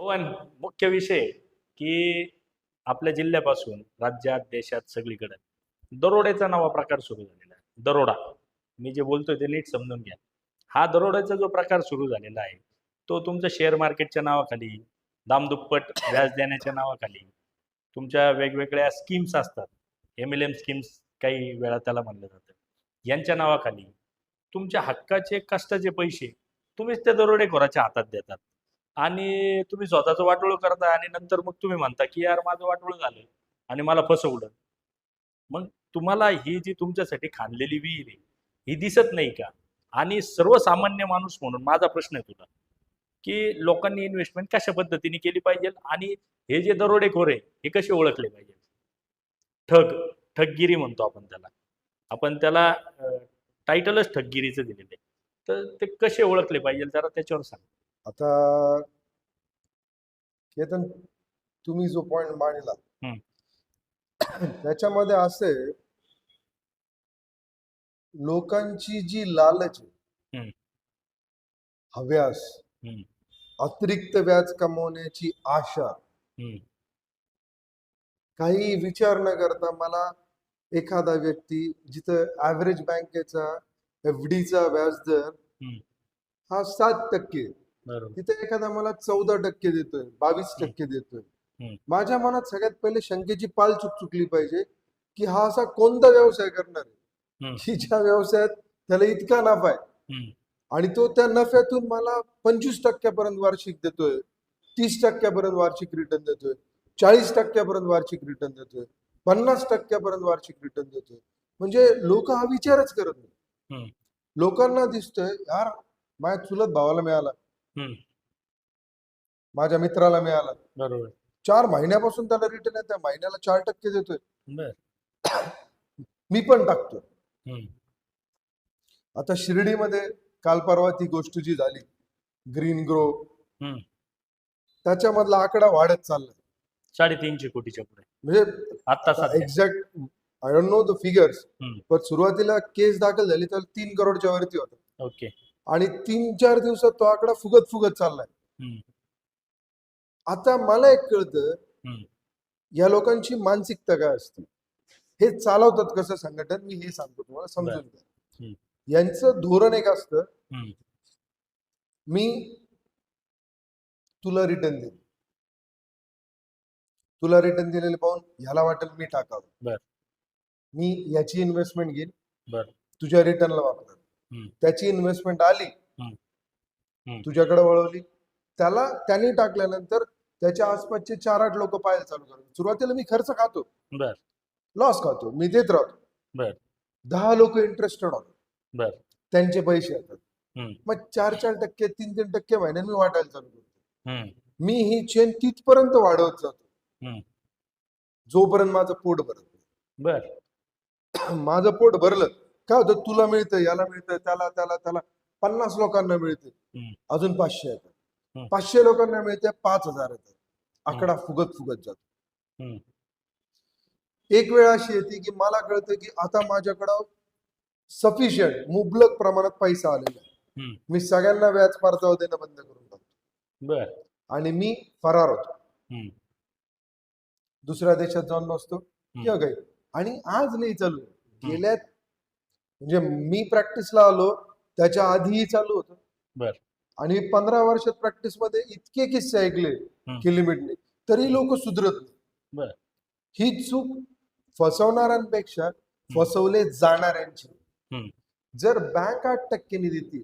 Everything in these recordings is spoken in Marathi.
हो मुख्य विषय की आपल्या जिल्ह्यापासून राज्यात देशात सगळीकडे दरोड्याचा नवा प्रकार सुरू झालेला आहे. दरोडा. मी जे बोलतोय ते नीट समजून घ्या. हा दरोड्याचा जो प्रकार सुरू झालेला आहे तो तुमच्या शेअर मार्केटच्या नावाखाली दामदुप्पट व्याज देण्याच्या नावाखाली तुमच्या वेगवेगळ्या स्कीम्स असतात. एम एल एम स्कीम्स काही वेळा त्याला म्हणलं जातं. यांच्या नावाखाली तुमच्या हक्काचे कष्टाचे पैसे तुम्हीच त्या दरोडेखोराच्या हातात देतात. आणि तुम्ही स्वतःचं वाटोळ करता आणि नंतर मग तुम्ही म्हणता की यार माझं वाटोळ झालं आणि मला फसवलं. मग तुम्हाला ही जी तुमच्यासाठी खाणलेली विहीर आहे ही दिसत नाही का? आणि सर्वसामान्य माणूस म्हणून माझा प्रश्न आहे तुला की लोकांनी इन्व्हेस्टमेंट कशा पद्धतीने केली पाहिजे आणि हे जे दरोडेखोर आहे हे कसे ओळखले पाहिजे? ठग ठगगिरी म्हणतो आपण त्याला. आपण त्याला टायटलच ठगगिरीचं दिलेलं आहे. तर ते कसे ओळखले पाहिजे जरा त्याच्यावर सांग. आता केतन तुम्ही जो पॉइंट मांडला. त्याच्यामध्ये असे लोकांची जी लालच. हव्यास. अतिरिक्त व्याज कमवण्याची आशा. काही विचार न करता मला एखादा व्यक्ती जिथं ऍव्हरेज बँकेचा एफ चा व्याजदर. हा सात टक्के तिथे एखादा मला चौदा टक्के देतोय बावीस. टक्के देतोय. माझ्या मनात सगळ्यात पहिले शंकेची पाल चुक चुकली पाहिजे की हा असा कोणता व्यवसाय करणार आहे. की ज्या व्यवसायात त्याला इतका नफा आहे. आणि तो त्या नफ्यातून मला पंचवीस टक्क्यापर्यंत वार्षिक देतोय तीस टक्क्यापर्यंत वार्षिक रिटर्न देतोय चाळीस टक्क्यापर्यंत वार्षिक रिटर्न देतोय पन्नास टक्क्यापर्यंत वार्षिक रिटर्न देतोय म्हणजे लोक हा विचारच करत. नाही लोकांना दिसतंय यार माझ्या चुलत भावाला मिळाला हम्म. माझ्या मित्राला मिळाला. बरोबर. चार महिन्यापासून त्याला रिटर्न आहे. त्या महिन्याला चार टक्के देतोय. बर. मी पण टाकतो हम्म. आता शिर्डीमध्ये काल परवा ती गोष्ट जी झाली ग्रीन ग्रो हम्म. त्याच्यामधला आकडा वाढत चाललाय. साडेतीनशे कोटीच्या पुढे. म्हणजे आता सध्या. Exact I don't know the figures hmm. पण सुरुवातीला केस दाखल झाली तर तीन करोडच्या वरती होता. ओके आणि तीन चार दिवसात तो आकडा फुगत फुगत चाललाय. आता मला एक कळतं. या लोकांची मानसिकता काय असते हे चालवतात कसं संघटन मी हे सांगतो तुम्हाला समजून. घ्या यांचं धोरण एक असतं. मी तुला रिटर्न देईन तुला रिटर्न दिलेले पाहून ह्याला वाटेल मी टाकावं. मी याची इन्व्हेस्टमेंट घेईन. तुझ्या रिटर्नला वापरेल. त्याची इन्व्हेस्टमेंट आली. तुझ्याकडे वळवली त्याला त्यांनी टाकल्यानंतर त्याच्या आसपासचे चार आठ लोक पाहायला चालू करतात सुरुवातीला मी खर्च खातो लॉस खातो मी देत राहतो बर. दहा लोक इंटरेस्टेड बर. त्यांचे पैसे येतात. मग चार चार टक्के तीन तीन टक्के महिन्यात मी वाटायला चालू करतो. मी ही चेन तिथपर्यंत वाढवत जातो. जोपर्यंत माझं पोट भरत नाही. बर माझं पोट भरलं काय होतं? तुला मिळतं याला मिळतं त्याला त्याला त्याला. पन्नास लोकांना मिळते. अजून पाचशे. येतात. पाचशे लोकांना मिळते पाच हजार येतात. आकडा फुगत फुगत जातो. एक वेळ अशी येते की मला कळतं की आता माझ्याकडं सफिशियंट मुबलक प्रमाणात पैसा आलेला आहे. मी सगळ्यांना व्याज परतावा देणं बंद करून टाकतो. बर. आणि मी फरार होतो. दुसऱ्या देशात जाऊन बसतो. किंवा काही आणि आज नाही चालू. गेल्या म्हणजे मी प्रॅक्टिसला आलो त्याच्या आधीही चालू होतं बर. आणि पंधरा वर्षात प्रॅक्टिसमध्ये इतके किस्से ऐकले की लिमिटने तरी लोक सुधरत. नाही ही चूक फसवणाऱ्यांपेक्षा फसवले जाणाऱ्यांची. जर बँक आठ टक्क्यांनी देते.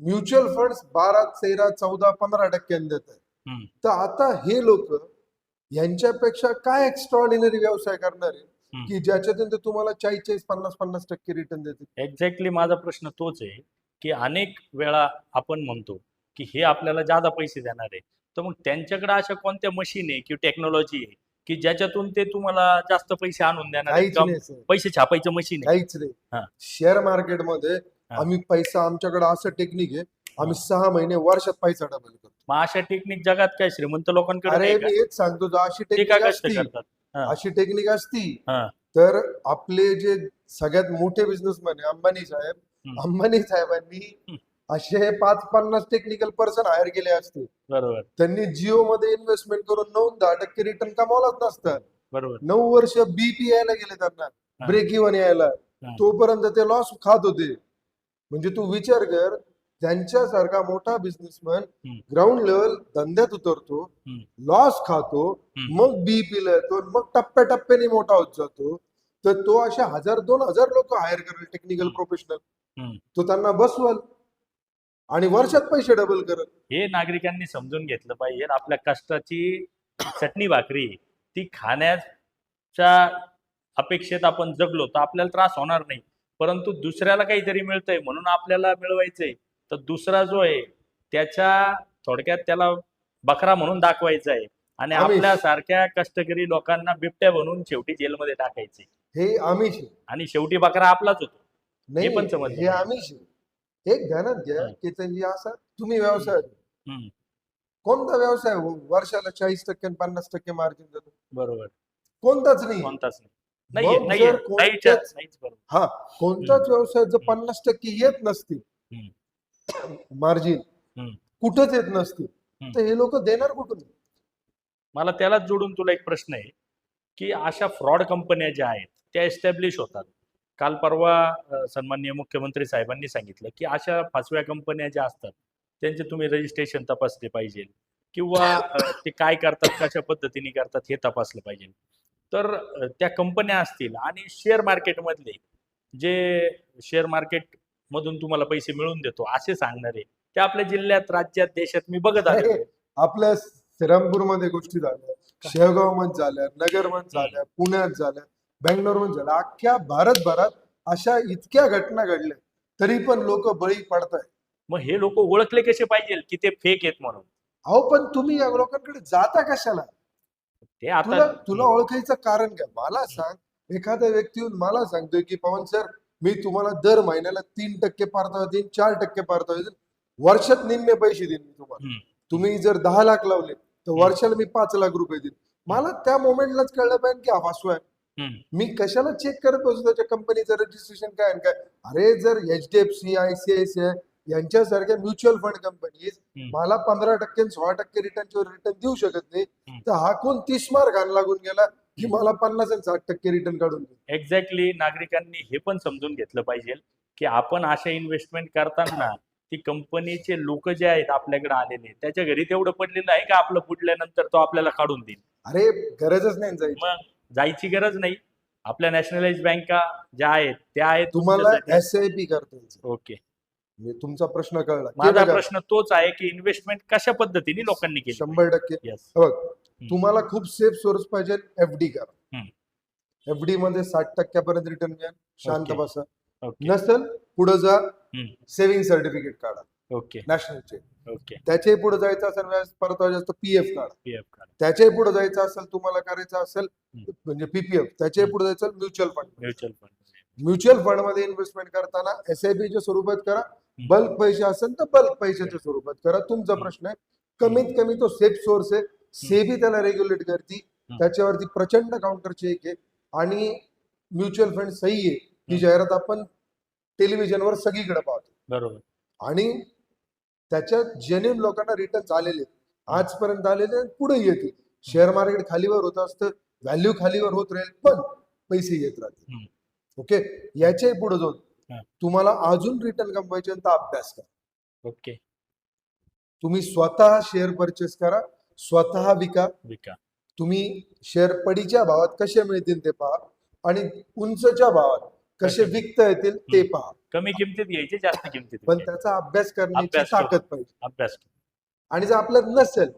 म्युच्युअल फंड बारा तेरा चौदा पंधरा टक्क्यांनी देत आहे. तर आता हे लोक यांच्यापेक्षा काय एक्स्ट्रॉर्डिनरी व्यवसाय करणार. की ज्याच्यातून ते तुम्हाला चाळीस चाळीस पन्नास पन्नास टक्के रिटर्न देते एक्झॅक्टली माझा प्रश्न तोच आहे की अनेक वेळा आपण म्हणतो की हे आपल्याला जादा पैसे देणार आहे तर मग त्यांच्याकडे अशा कोणत्या मशीन आहे किंवा टेक्नॉलॉजी आहे की ज्याच्यातून ते तुम्हाला जास्त पैसे आणून देणार. पैसे छापायचं मशीन काहीच नाही हा. शेअर मार्केटमध्ये आम्ही पैसा आमच्याकडे असं टेक्निक आहे आम्ही सहा महिने वर्षात पैसा डबल करतो मग अशा टेक्निक जगात काय श्रीमंत लोकांकडे अरे? मी हेच सांगतो अशी टेक्निक करतात. अशी टेक्निक असती. तर आपले जे सगळ्यात मोठे बिझनेसमॅन आहे अंबानी साहेब. अंबानी साहेबांनी असे पाच पन्नास टेक्निकल पर्सन हायर केले असते. बरोबर. त्यांनी जिओ मध्ये इन्व्हेस्टमेंट करून नऊ दहा टक्के रिटर्न कमावलाच नसतं. बरोबर. नऊ वर्ष बीपी यायला गेले त्यांना ब्रेक इव्हन यायला. तोपर्यंत ते लॉस खात होते. म्हणजे तू विचार कर त्यांच्यासारखा मोठा बिझनेसमॅन. ग्राउंड लेवल धंद्यात उतरतो. लॉस खातो. मग बीपीला येतो मग टप्प्याटप्प्याने मोठा होत जातो तर तो अशा हजार दोन हजार लोक हायर करेल टेक्निकल. प्रोफेशनल. तो त्यांना बसवल आणि वर्षात पैसे डबल करत हे नागरिकांनी समजून घेतलं पाहिजे आपल्या कष्टाची चटणी भाकरी ती खाण्याच्या अपेक्षेत आपण जगलो तर आपल्याला त्रास होणार नाही परंतु दुसऱ्याला काहीतरी मिळतंय म्हणून आपल्याला मिळवायचंय तर दुसरा जो आहे त्याच्या थोडक्यात त्याला बकरा म्हणून दाखवायचा आहे. आणि. आपल्या सारख्या कष्टकरी लोकांना बिबट्या बनवून शेवटी जेलमध्ये टाकायचे. हे आमिष आहे. आणि शेवटी बकरा आपलाच होतो. नाही पण समजलं हे. आमिष. एक ध्यानात घ्या हम्म. की त्यांची असा तुम्ही व्यवसाय कोणता व्यवसाय हो? वर्षाला चाळीस टक्के पन्नास टक्के मार्जिन देतो. बरोबर. कोनताच नाही. कोणताच नाही. हा कोणताच व्यवसाय जर पन्नास टक्के येत नसतील मार्जिन. कुठंच येत नसतील. तर हे लोक देणार कुठून? मला त्यालाच जोडून तुला एक प्रश्न आहे की अशा फ्रॉड कंपन्या ज्या आहेत त्या एस्टॅब्लिश होतात. काल परवा सन्माननीय मुख्यमंत्री साहेबांनी सांगितलं की अशा फसव्या कंपन्या ज्या असतात त्यांचे तुम्ही रजिस्ट्रेशन तपासले पाहिजे. किंवा ते काय करतात कशा पद्धतीने करतात हे तपासलं पाहिजे. तर त्या कंपन्या असतील आणि शेअर मार्केटमधले जे शेअर मार्केट मधून तुम्हाला पैसे मिळवून देतो असे सांगणारे ते आपल्या जिल्ह्यात राज्यात देशात मी बघत अरे, आपल्या श्रीरामपूरमध्ये गोष्टी झाल्या. शेवगावमध्ये झाल्या नगरमध्ये झाल्या पुण्यात झाल्या बेंगलोरमध्ये झाल्या. अख्ख्या भारतभरात अशा इतक्या घटना घडल्या तरी पण लोक बळी पडताय मग हे लोक ओळखले कसे पाहिजे की ते फेक आहेत म्हणून? अहो पण तुम्ही या लोकांकडे जाता कशाला? ते आता तुला तुला ओळखायचं कारण काय? मला सांग. एखाद्या व्यक्ती येऊन मला सांगतोय की पवन सर मी तुम्हाला दर महिन्याला तीन टक्के परतावा देईन चार टक्के परतावा देईन. वर्षात निम्मे पैसे देईन मी तुम्हाला. तुम्ही जर दहा लाख लावले तर वर्षाला मी पाच लाख रुपये देईन. मला त्या मोमेंटलाच कळलं पाहिजे की हा आहे. मी कशाला चेक करत बसू त्याच्या कंपनीचं रजिस्ट्रेशन काय आणि काय? अरे जर H D F C I C I C I यांच्यासारख्या म्युच्युअल फंड कंपनीज. मला पंधरा टक्के सोळा टक्के रिटर्नच्यावर रिटर्न देऊ शकत नाही. तर हा कोण तीस मार्क घाण लागून गेला की मला पन्नास आणि साठ टक्के रिटर्न काढून एक्झॅक्टली नागरिकांनी हे पण समजून घेतलं पाहिजे की आपण अशा इन्व्हेस्टमेंट करताना ती कंपनीचे लोक जे आहेत आपल्याकडे आलेले त्याच्या घरी तेवढं पडलेलं आहे का आपलं फुटल्यानंतर तो आपल्याला काढून देईल? अरे गरजच नाही जायची. मग जायची गरज नाही. आपल्या नॅशनलाइज बँका ज्या आहेत त्या आहेत तुम्हाला. एस आय पी करता ओके म्हणजे तुमचा प्रश्न कळला. माझा प्रश्न तोच आहे की इन्व्हेस्टमेंट कशा पद्धतीने लोकांनी केली शंभर टक्के. बघ तुम्हाला खूप सेफ सोर्स पाहिजे एफ डी करा हम्म. एफ डी मध्ये साठ टक्क्यापर्यंत रिटर्न मिळेल. शांत Okay. बसा. ओके नसेल पुढे जा. हम्म. सेव्हिंग सर्टिफिकेट काढा. ओके नॅशनलचे ओके त्याच्याही पुढे जायचं असेल व्याज परतावा जास्त पीएफ काढा. एफ कार्ड त्याच्याही पुढे जायचं असेल तुम्हाला करायचं असेल म्हणजे पीपीएफ त्याच्याही पुढे जायचं mutual fund mutual fund mutual फंडमध्ये इन्व्हेस्टमेंट करताना एस आय च्या स्वरूपात करा. बल्क पैसे असेल तर बल्क पैशाच्या स्वरूपात करा. तुमचा प्रश्न आहे. कमीत कमी तो सेफ सोर्स आहे. सेबी त्याला रेग्युलेट करते. त्याच्यावरती प्रचंड काउंटर चेक आहे. आणि म्युच्युअल फंड सही आहे. ही. जाहिरात आपण टेलिव्हिजनवर सगळीकडे पाहतो. बरोबर. आणि त्याच्यात जेन्युन लोकांना रिटर्न आलेले. आजपर्यंत आलेले पुढे येतील. शेअर मार्केट खालीवर होत असतं. व्हॅल्यू खालीवर होत राहील. पण पैसे येत राहतील. ओके? याच्याही पुढे जाऊन. तुम्हाला अजून रिटर्न कमवायचे तर अभ्यास करा. ओके. तुम्ही स्वतः शेअर परचेस करा स्वतः विका. विका. तुम्ही शेअर पडीच्या भावात कसे मिळतील ते पहा आणि उंचच्या भावात कसे? विकता येतील ते. पहा. कमी किमतीत घ्यायचे जास्त किमतीत पण. त्याचा अभ्यास करण्याची ताकद पाहिजे. अभ्यास आणि जर आपल्यात नसेल.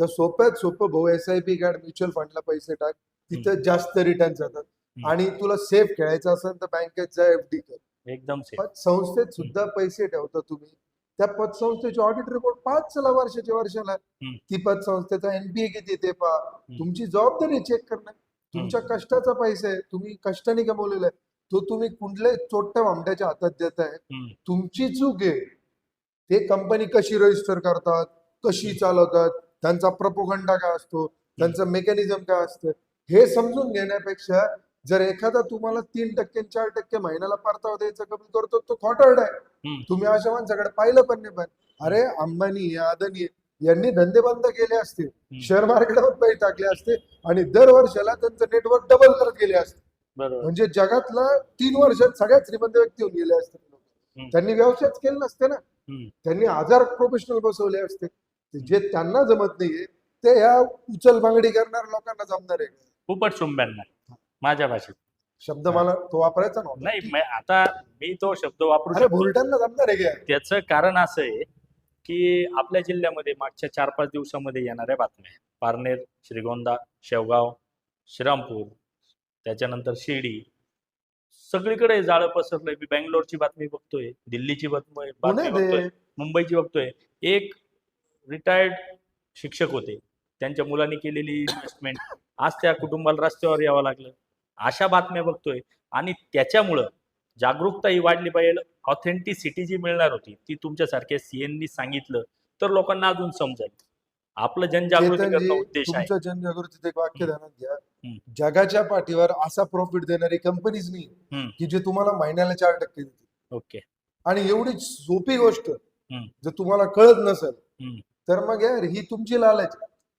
तर सोप्यात सोपं भाऊ एस आय पी काढ म्युच्युअल फंडला पैसे टाक. तिथं जास्त रिटर्न जातात आणि तुला सेफ खेळायचं असेल तर बँकेत जा एफ डी कर. एकदम संस्थेत सुद्धा पैसे ठेवता तुम्ही. त्या पतसंस्थेचे ऑडिट रिपोर्ट पाच चला वर्षाच्या वर्षाला. ती पतसंस्थेचा एनपीए किती ते पहा. तुमची जबाबदारी चेक करणं. तुमच्या कष्टाचा पैसा आहे. तुम्ही कष्टाने कमवलेला आहे. तो तुम्ही कुठल्याही चोट्ट्या भामट्याच्या हातात देताय हम्म. तुमची चूक आहे. ते कंपनी कशी रजिस्टर करतात? कशी चालवतात? त्यांचा प्रपोगंडा काय असतो? त्यांचं मेकॅनिझम काय असतं? हे समजून घेण्यापेक्षा जर एखादा तुम्हाला तीन टक्के चार टक्के महिन्याला परतावा द्यायचा कमी करतो तो खोटारडा आहे. तुम्ही अशा माणसाकडे पाहिलं पण नाही पण अरे अंबानी अदानी यांनी धंदे बंद केले असते शेअर मार्केटवर पैसे टाकले असते आणि दर वर्षाला त्यांचं नेटवर्क डबल करत गेले असते. म्हणजे जगातला तीन वर्षात सगळ्यात श्रीमंत व्यक्ती होऊन गेले असते. त्यांनी व्यवसायच केले नसते ना. त्यांनी हजार प्रोफेशनल बसवले असते. जे त्यांना जमत नाहीये ते ह्या उचल बांगडी करणाऱ्या लोकांना जमणार आहे. खूपच माझ्या भाषेत. शब्द मला तो वापरायचा नव्हता. नाही मी- आता मी तो शब्द वापरू अरे शकतो. जमणार आहे त्याचं कारण असं आहे की आपल्या जिल्ह्यामध्ये मागच्या चार पाच दिवसामध्ये येणाऱ्या बातम्या पारनेर श्रीगोंदा शेवगाव श्रीरामपूर त्याच्यानंतर शिर्डी. सगळीकडे जाळं पसरलंय. मी बँगलोरची बातमी बघतोय दिल्लीची बातमी बातमी पुणे बघतोय दे मुंबईची बघतोय. एक रिटायर्ड शिक्षक होते. त्यांच्या मुलांनी केलेली इन्व्हेस्टमेंट आज त्या कुटुंबाला रस्त्यावर यावं लागलं. अशा बातम्या बघतोय आणि त्याच्यामुळं जागरूकता ही वाढली पाहिजे ऑथेंटिसिटी जी मिळणार होती ती तुमच्यासारख्या सीएननी सांगितलं तर लोकांना अजून समजेल आपलं जनजागृती उद्देश आहे जनजागृतीत एक वाक्य ध्यानात घ्या. जगाच्या पाठीवर असा प्रॉफिट देणारी कंपनीज नाही. की जे तुम्हाला महिन्याला चार टक्के देते ओके आणि एवढी सोपी गोष्ट. जर तुम्हाला कळत नसेल. तर मग यार ही तुमची लालच.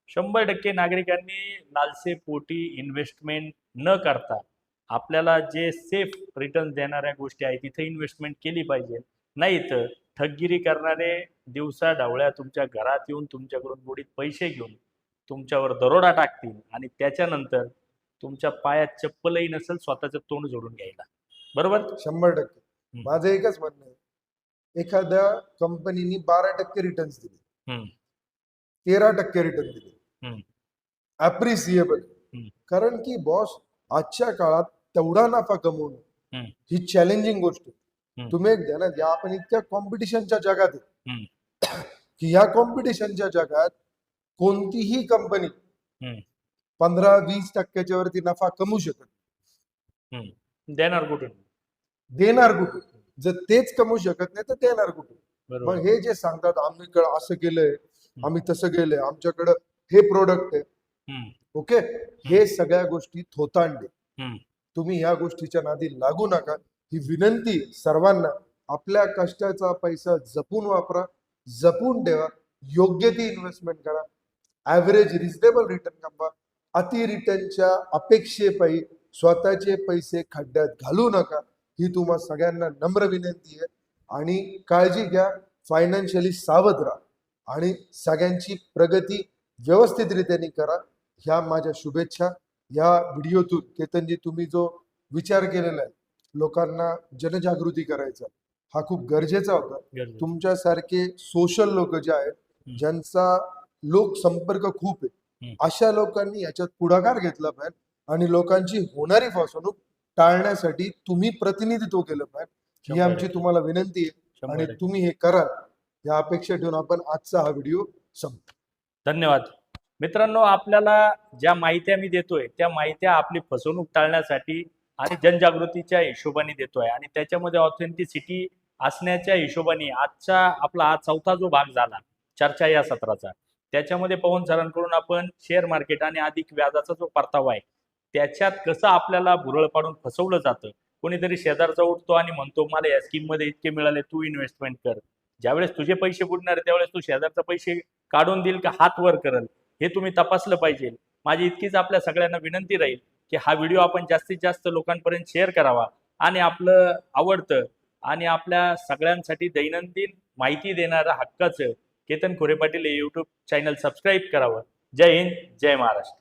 शंभर टक्के नागरिकांनी लालसे पोटी इन्व्हेस्टमेंट न करता आपल्याला जे सेफ रिटर्न देणाऱ्या गोष्टी आहेत तिथे इन्व्हेस्टमेंट केली पाहिजे नाही तर ठगगिरी करणारे दिवसा ढवळ्या तुमच्या घरात येऊन तुमच्याकडून बुडीत पैसे घेऊन तुमच्यावर दरोडा टाकतील आणि त्याच्यानंतर तुमच्या पायात चप्पलही नसेल स्वतःचं तोंड जोडून घ्यायला बरोबर शंभर टक्के. माझं एकच म्हणणं आहे एखाद्या कंपनीनी बारा टक्के रिटर्न्स दिले. तेरा टक्के रिटर्न दिले. अप्रिसिएबल. कारण की बॉस आजच्या काळात तेवढा नफा कमवणं. ही चॅलेंजिंग गोष्ट. तुम्ही एक ध्यानात घ्या आपण इतक्या कॉम्पिटिशनच्या जगात. की ह्या कॉम्पिटिशनच्या जगात कोणतीही कंपनी. पंधरा वीस टक्क्याच्या वरती नफा कमवू शकत नाही. देणार कुठून देणार कुठे जर तेच कमवू शकत नाही तर देणार कुठे बरोबर मग हे जे सांगतात आम्ही कडे असं केलंय आम्ही तसं केलंय आमच्याकडं हे प्रोडक्ट आहे. ओके? हे सगळ्या गोष्टी थोतांडे. तुम्ही ह्या गोष्टीच्या नादी लागू नका. ही विनंती सर्वांना आपल्या कष्टाचा पैसा जपून वापरा जपून ठेवा योग्य ती इन्व्हेस्टमेंट करा. ऍव्हरेज रिझनेबल रिटर्न कमवा अति रिटर्नच्या अपेक्षेपायी स्वतःचे पैसे खड्ड्यात घालू नका. ही तुम्हा सगळ्यांना नम्र विनंती आहे. आणि काळजी घ्या फायनान्शियली सावध राहा. आणि सगळ्यांची प्रगती व्यवस्थितरित्याने करा. ह्या माझ्या शुभेच्छा या व्हिडिओतून केतनजी तुम्ही जो विचार केलेला आहे लोकांना जनजागृती करायचा हा खूप गरजेचा होता. तुमच्यासारखे सोशल लोक जे आहेत ज्यांचा लोकसंपर्क खूप आहे. अशा लोकांनी याच्यात पुढाकार घेतला पाहिजे आणि लोकांची होणारी फसवणूक टाळण्यासाठी तुम्ही प्रतिनिधित्व केलं पाहिजे ही आमची. तुम्हाला विनंती आहे आणि. तुम्ही हे कराल या अपेक्षा ठेवून आपण आजचा हा व्हिडिओ संपतो धन्यवाद मित्रांनो आपल्याला ज्या माहित्या मी देतोय त्या माहित्या आपली फसवणूक टाळण्यासाठी आणि जनजागृतीच्या हिशोबाने देतोय. आणि त्याच्यामध्ये ऑथेंटिसिटी असण्याच्या हिशोबाने आजचा आपला हा चौथा जो भाग झाला चर्चा या सत्राचा त्याच्यामध्ये पवन सरांकडून आपण शेअर मार्केट आणि अधिक व्याजाचा जो परतावा आहे त्याच्यात कसं आपल्याला भुरळ पाडून फसवलं जातं? कोणीतरी शेजारचा उठतो आणि म्हणतो मला या स्कीममध्ये इतके मिळाले तू इन्व्हेस्टमेंट कर. ज्यावेळेस तुझे पैसे बुडणार त्यावेळेस तू शेजारचा पैसे काढून देईल का हात वर करल? हे तुम्ही तपासलं पाहिजे. माझी इतकीच आपल्या सगळ्यांना विनंती राहील की हा व्हिडिओ आपण जास्तीत जास्त लोकांपर्यंत शेअर करावा आणि आपलं आवडतं आणि आपल्या सगळ्यांसाठी दैनंदिन माहिती देणारं हक्काचं केतन खोरे पाटील हे यूट्यूब चॅनल सबस्क्राईब करावं. जय हिंद जय महाराष्ट्र.